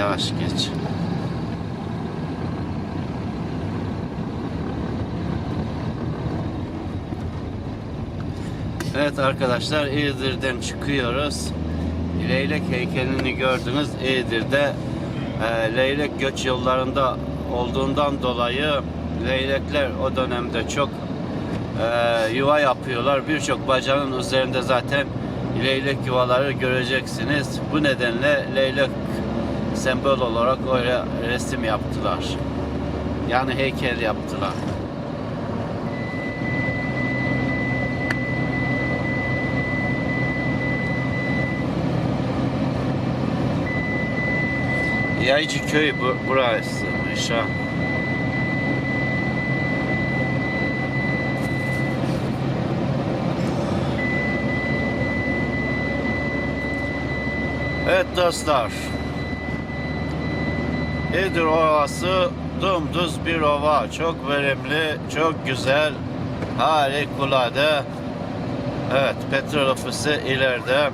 Yavaş geç. Evet arkadaşlar İğdir'den çıkıyoruz. Leylek heykelini gördünüz. İğdir'de e, leylek göç yollarında olduğundan dolayı leylekler o dönemde çok e, yuva yapıyorlar. Birçok bacanın üzerinde zaten leylek yuvaları göreceksiniz. Bu nedenle leylek sembol olarak öyle resim yaptılar. Yani heykel yaptılar. Yaycı köy bu, burası. ha. Evet dostlar. İdir Ovası dümdüz bir ova. Çok verimli, çok güzel, harikulade. Evet, petrol ofisi ileride.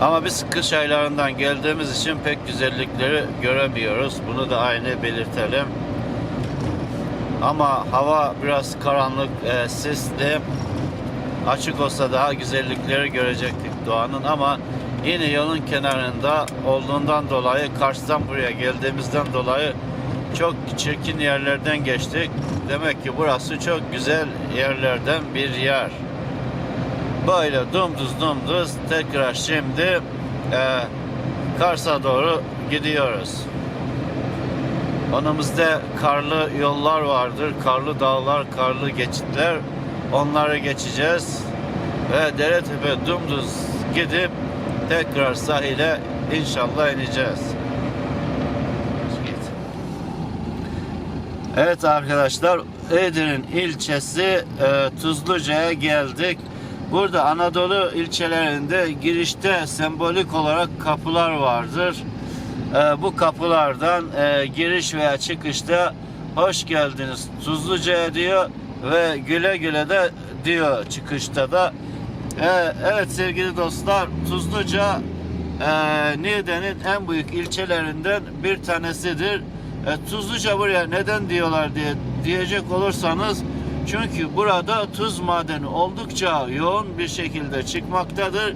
Ama biz kış aylarından geldiğimiz için pek güzellikleri göremiyoruz. Bunu da aynı belirtelim. Ama hava biraz karanlık, e, sisli. Açık olsa daha güzellikleri görecektik doğanın ama yine yolun kenarında olduğundan dolayı Kars'tan buraya geldiğimizden dolayı çok çirkin yerlerden geçtik. Demek ki burası çok güzel yerlerden bir yer. Böyle dümdüz dümdüz tekrar şimdi e, Kars'a doğru gidiyoruz. Önümüzde karlı yollar vardır, karlı dağlar, karlı geçitler. Onları geçeceğiz ve dere tepe dümdüz gidip tekrar sahile inşallah ineceğiz. Evet arkadaşlar, Edir'in ilçesi e, Tuzluca'ya geldik. Burada Anadolu ilçelerinde girişte sembolik olarak kapılar vardır. E, bu kapılardan e, giriş veya çıkışta hoş geldiniz Tuzluca'ya diyor ve güle güle de diyor çıkışta da. Evet sevgili dostlar Tuzluca e, Niğde'nin en büyük ilçelerinden bir tanesidir. E, Tuzluca buraya neden diyorlar diye diyecek olursanız çünkü burada tuz madeni oldukça yoğun bir şekilde çıkmaktadır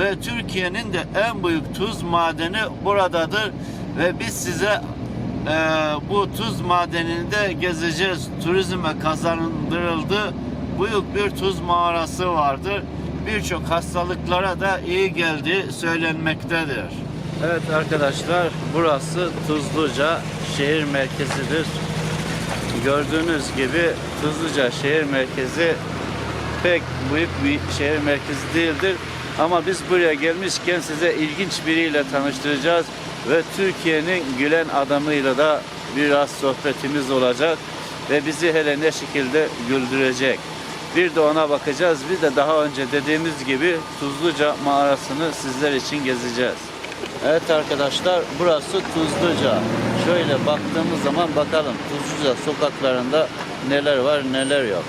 ve Türkiye'nin de en büyük tuz madeni buradadır ve biz size e, bu tuz madenini de gezeceğiz. Turizme kazandırıldı. Büyük bir tuz mağarası vardır. Birçok hastalıklara da iyi geldiği söylenmektedir. Evet arkadaşlar burası Tuzluca şehir merkezidir. Gördüğünüz gibi Tuzluca şehir merkezi pek büyük bir şehir merkezi değildir. Ama biz buraya gelmişken size ilginç biriyle tanıştıracağız ve Türkiye'nin gülen adamıyla da biraz sohbetimiz olacak ve bizi hele ne şekilde güldürecek. Bir de ona bakacağız. Bir de daha önce dediğimiz gibi Tuzluca mağarasını sizler için gezeceğiz. Evet arkadaşlar burası Tuzluca. Şöyle baktığımız zaman bakalım Tuzluca sokaklarında neler var neler yok.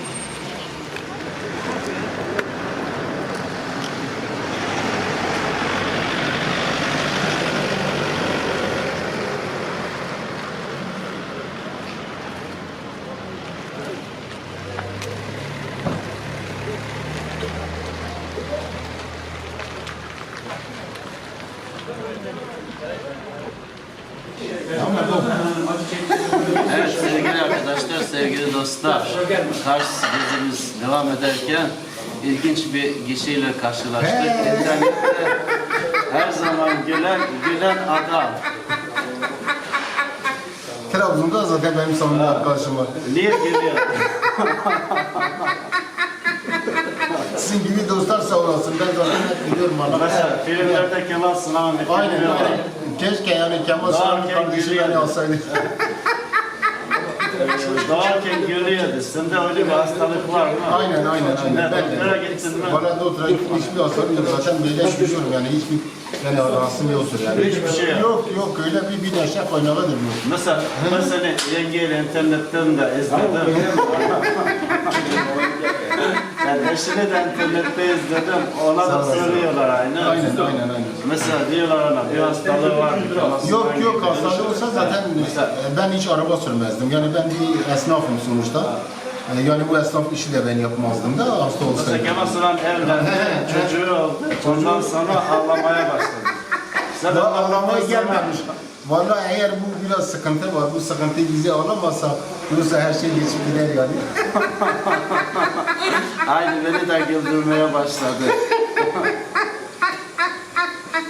Evet sevgili arkadaşlar, sevgili dostlar. Kars gezimiz devam ederken ilginç bir kişiyle karşılaştık. İnternette her zaman gelen gülen adam. Trabzon'da zaten benim samimi arkadaşım var. Niye gülüyor? Sizin gibi dostlar sağ olasın. Ben zaten hep biliyorum artık. Mesela filmlerde Kemal Sunal'ın bir Aynen. Keşke yani Kemal Doğarken kardeşi gülüyor. beni alsaydı. Doğarken gülüyordu. Sende öyle bir hastalık var mı? aynen aynen aynen. Ne, Ben doktora gittin mi? Bana doktora gittim hiçbir hastalığım yok. Zaten böyle gülüyorum yani hiçbir yani rahatsızım yoktur yani. Hiçbir şey yok. Yok yok öyle bir bir neşe kaynağıdır bu. Mesela ben seni yengeyle internetten de izledim. yani eşini de internette izledim. Ona da söylüyorlar aynı. Aynen aynen aynen. Mesela diyorlar ona bir hastalığı var. Yok yok hastalığı olsa zaten e, ben hiç araba sürmezdim. Yani ben bir esnafım sonuçta. E, Yani bu esnaf işi de ben yapmazdım da hasta Mesela olsaydım. Kemal Sunal evlendi, çocuğu oldu. Ondan sonra ağlamaya başladı. Ondan ağlamaya gelmemiş. Vallahi eğer bu biraz sıkıntı var, bu sıkıntı bizi alamazsa yoksa her şey geçip gider yani. Aynı beni de güldürmeye başladı.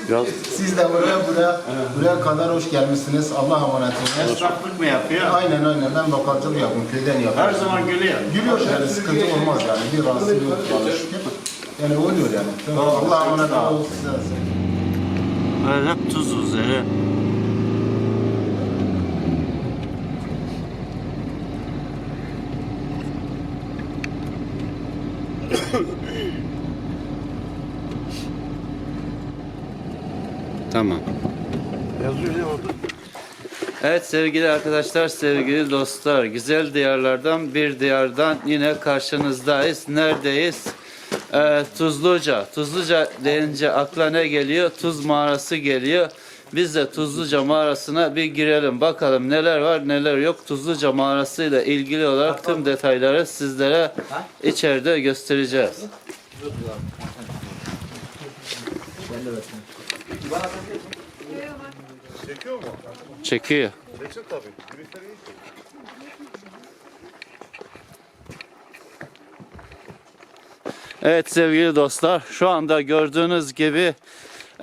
Biraz Siz de buraya buraya buraya kadar hoş gelmişsiniz. Allah emanet olun. esnaflık mı yapıyor? Aynen aynen ben bakkalcılık yapıyorum, köyden yapıyorum. Her zaman gülüyor. Gülüyor yani sıkıntı olmaz yani. Bir rahatsızlık yok. Yani oluyor yani. Allah emanet olsun. Böyle hep tuz üzeri. Tamam. Evet sevgili arkadaşlar, sevgili dostlar, güzel diyarlardan bir diyardan yine karşınızdayız. Neredeyiz? Ee, Tuzluca. Tuzluca deyince akla ne geliyor? Tuz mağarası geliyor. Biz de Tuzluca mağarasına bir girelim. Bakalım neler var neler yok. Tuzluca mağarası ile ilgili olarak tüm detayları sizlere içeride göstereceğiz. Çekiyor. Evet sevgili dostlar şu anda gördüğünüz gibi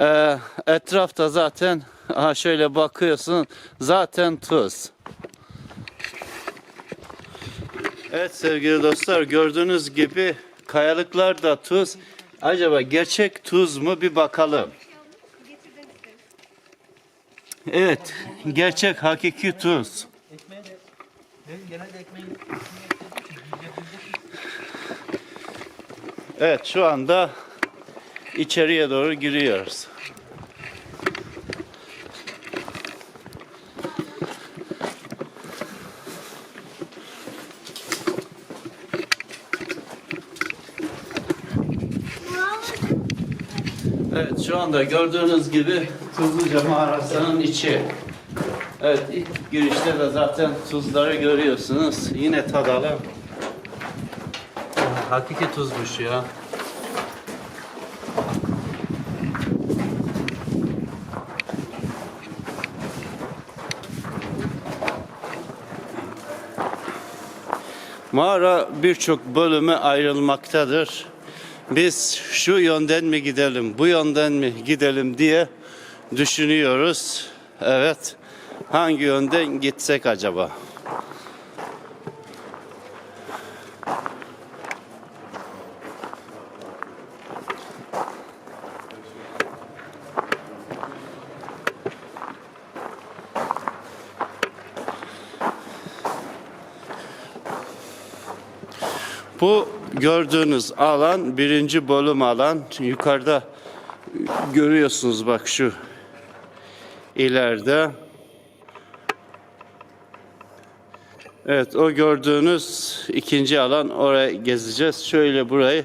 e, etrafta zaten aha şöyle bakıyorsun zaten tuz. Evet sevgili dostlar gördüğünüz gibi kayalıklar da tuz. Acaba gerçek tuz mu bir bakalım. Evet gerçek hakiki tuz. Evet şu anda içeriye doğru giriyoruz. Evet şu anda gördüğünüz gibi Tuzluca mağarasının içi. Evet ilk girişte de zaten tuzları görüyorsunuz. Yine tadalım. Hakiki tuzmuş ya. Mağara birçok bölüme ayrılmaktadır. Biz şu yönden mi gidelim, bu yönden mi gidelim diye düşünüyoruz. Evet. Hangi yönden gitsek acaba? Bu gördüğünüz alan birinci bölüm alan. Yukarıda görüyorsunuz bak şu ileride. Evet o gördüğünüz ikinci alan oraya gezeceğiz. Şöyle burayı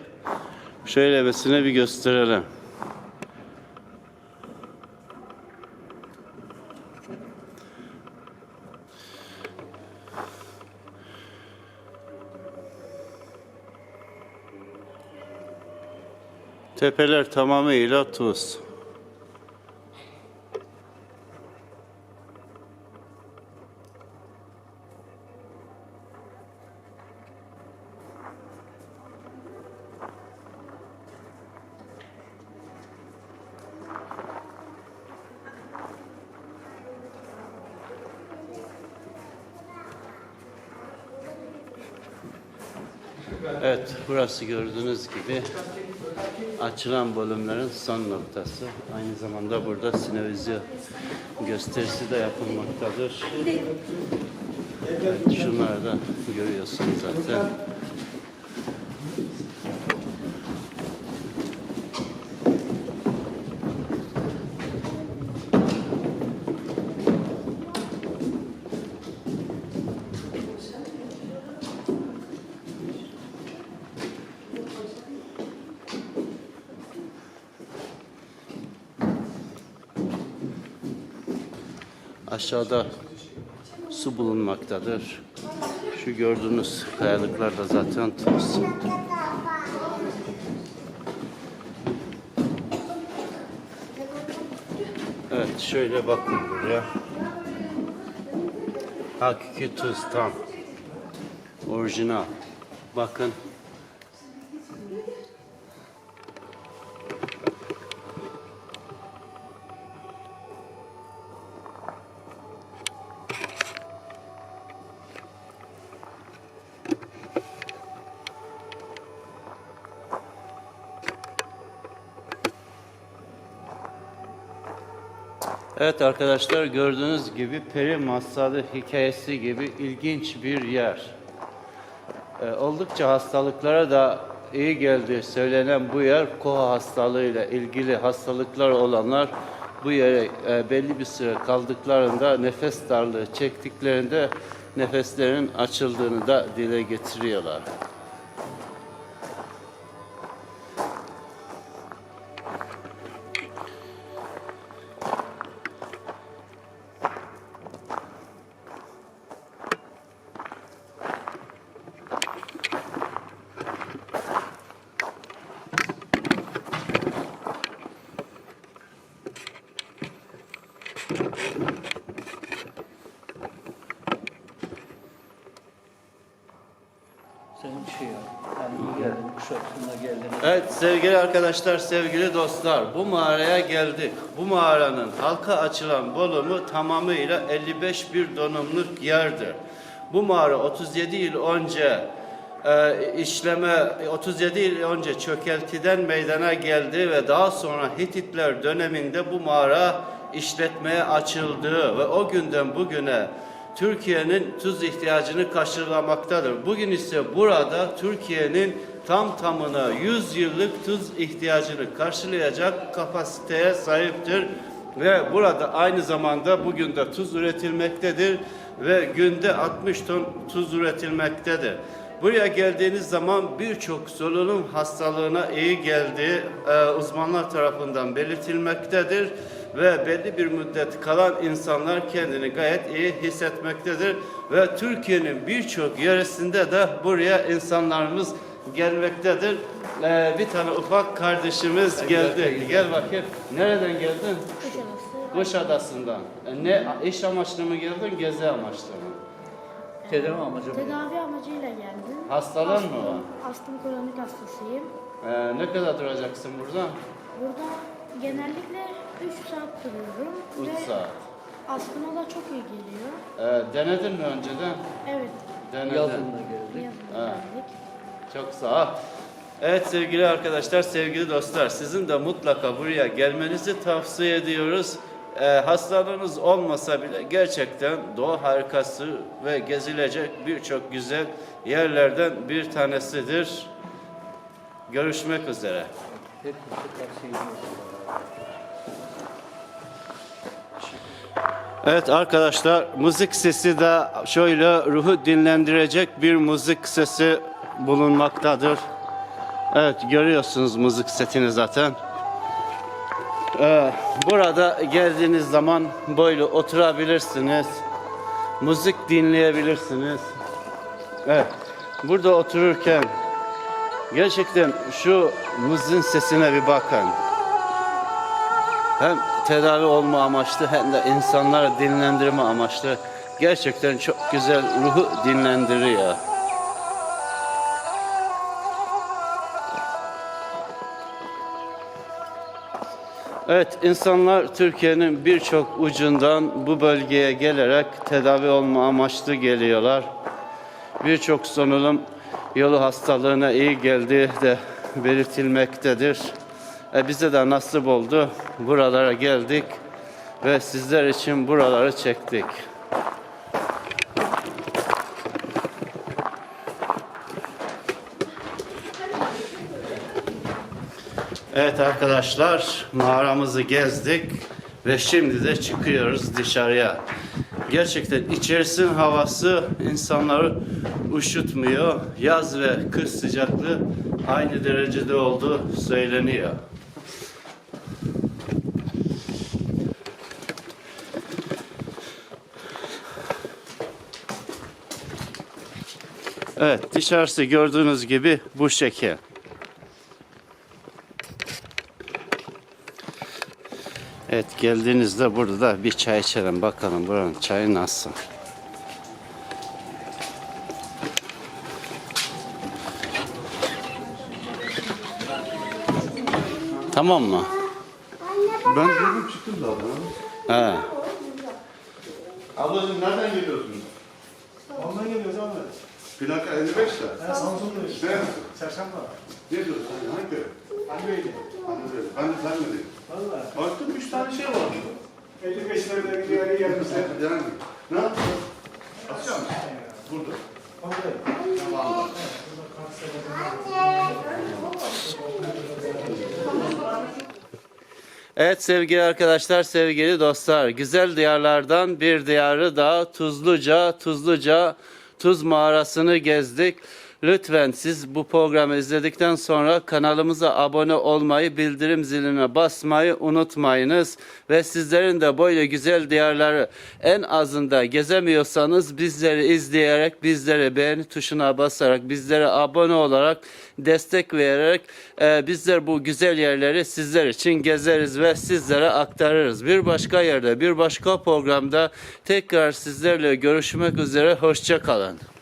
şöylemesine bir gösterelim. Tepeler tamamıyla tuz. Evet, burası gördüğünüz gibi açılan bölümlerin son noktası. Aynı zamanda burada sinevizyon gösterisi de yapılmaktadır. Evet, şunları da görüyorsunuz zaten. Aşağıda su bulunmaktadır. Şu gördüğünüz kayalıklar da zaten tuz. Evet şöyle bakın buraya. Hakiki tuz tam. Orijinal. Bakın. Evet arkadaşlar gördüğünüz gibi peri masalı hikayesi gibi ilginç bir yer. Ee, oldukça hastalıklara da iyi geldiği söylenen bu yer koa hastalığıyla ilgili hastalıklar olanlar bu yere e, belli bir süre kaldıklarında nefes darlığı çektiklerinde nefeslerinin açıldığını da dile getiriyorlar. Evet sevgili arkadaşlar, sevgili dostlar bu mağaraya geldik. Bu mağaranın halka açılan bölümü tamamıyla 55 bir donumluk yerdir. Bu mağara 37 yıl önce e, işleme 37 yıl önce çökeltiden meydana geldi ve daha sonra Hititler döneminde bu mağara işletmeye açıldı ve o günden bugüne Türkiye'nin tuz ihtiyacını karşılamaktadır. Bugün ise burada Türkiye'nin tam tamına 100 yıllık tuz ihtiyacını karşılayacak kapasiteye sahiptir. Ve burada aynı zamanda bugün de tuz üretilmektedir ve günde 60 ton tuz üretilmektedir. Buraya geldiğiniz zaman birçok solunum hastalığına iyi geldiği e, uzmanlar tarafından belirtilmektedir ve belli bir müddet kalan insanlar kendini gayet iyi hissetmektedir ve Türkiye'nin birçok yerisinde de buraya insanlarımız gelmektedir. Ee, bir tane ufak kardeşimiz geldi. Gel bakayım. Nereden geldin? Kuşadası. Kuşadası'ndan. E, Ne iş amaçlı mı geldin, gezi amaçlı mı? Tedavi amacı bu. Tedavi amacıyla geldim. Hastalığın mı var? Astım kronik hastasıyım. Ee, ne kadar duracaksın burada? Burada genellikle 3 saat duruyorum. 3 ve saat. Astıma da çok iyi geliyor. Ee, denedin mi önceden? Evet. Denedin. Yazında geldik. Yazın Evet. geldik. Çok sağ ol. Evet sevgili arkadaşlar, sevgili dostlar, sizin de mutlaka buraya gelmenizi tavsiye ediyoruz. Ee, hastalığınız olmasa bile gerçekten doğa harikası ve gezilecek birçok güzel yerlerden bir tanesidir. Görüşmek üzere. Evet arkadaşlar müzik sesi de şöyle ruhu dinlendirecek bir müzik sesi bulunmaktadır. Evet görüyorsunuz müzik setini zaten. Ee, burada geldiğiniz zaman böyle oturabilirsiniz. Müzik dinleyebilirsiniz. Evet. Burada otururken gerçekten şu müziğin sesine bir bakın hem tedavi olma amaçlı hem de insanları dinlendirme amaçlı gerçekten çok güzel ruhu dinlendiriyor. Evet, insanlar Türkiye'nin birçok ucundan bu bölgeye gelerek tedavi olma amaçlı geliyorlar. Birçok solunum yolu hastalığına iyi geldiği de belirtilmektedir. E bize de nasip oldu. Buralara geldik ve sizler için buraları çektik. Evet arkadaşlar mağaramızı gezdik ve şimdi de çıkıyoruz dışarıya. Gerçekten içerisinin havası insanları uşutmuyor. Yaz ve kış sıcaklığı aynı derecede oldu söyleniyor. Evet dışarısı gördüğünüz gibi bu şekil. Evet geldiğinizde burada da bir çay içelim bakalım buranın çayı nasıl. Tamam mı? Ben dedim çıktım zaten. He. Ablacığım nereden geliyorsun? Ondan geliyoruz abi. Plaka 55 de. Ben Samsun'dayım. Çarşamba. ne diyorsun? Hangi? Hangi? Ben de sen mi dedim? Valla. Baktım 3 tane şey var. 55'lerde bir yere gelmişler. Yani ne yapacağız? Atacağım. Burada. Evet sevgili arkadaşlar, sevgili dostlar. Güzel diyarlardan bir diyarı daha Tuzluca, Tuzluca Tuz Mağarası'nı gezdik. Lütfen siz bu programı izledikten sonra kanalımıza abone olmayı, bildirim ziline basmayı unutmayınız. Ve sizlerin de böyle güzel diyarları en azında gezemiyorsanız bizleri izleyerek, bizlere beğeni tuşuna basarak, bizlere abone olarak, destek vererek e, bizler bu güzel yerleri sizler için gezeriz ve sizlere aktarırız. Bir başka yerde, bir başka programda tekrar sizlerle görüşmek üzere. Hoşça kalın.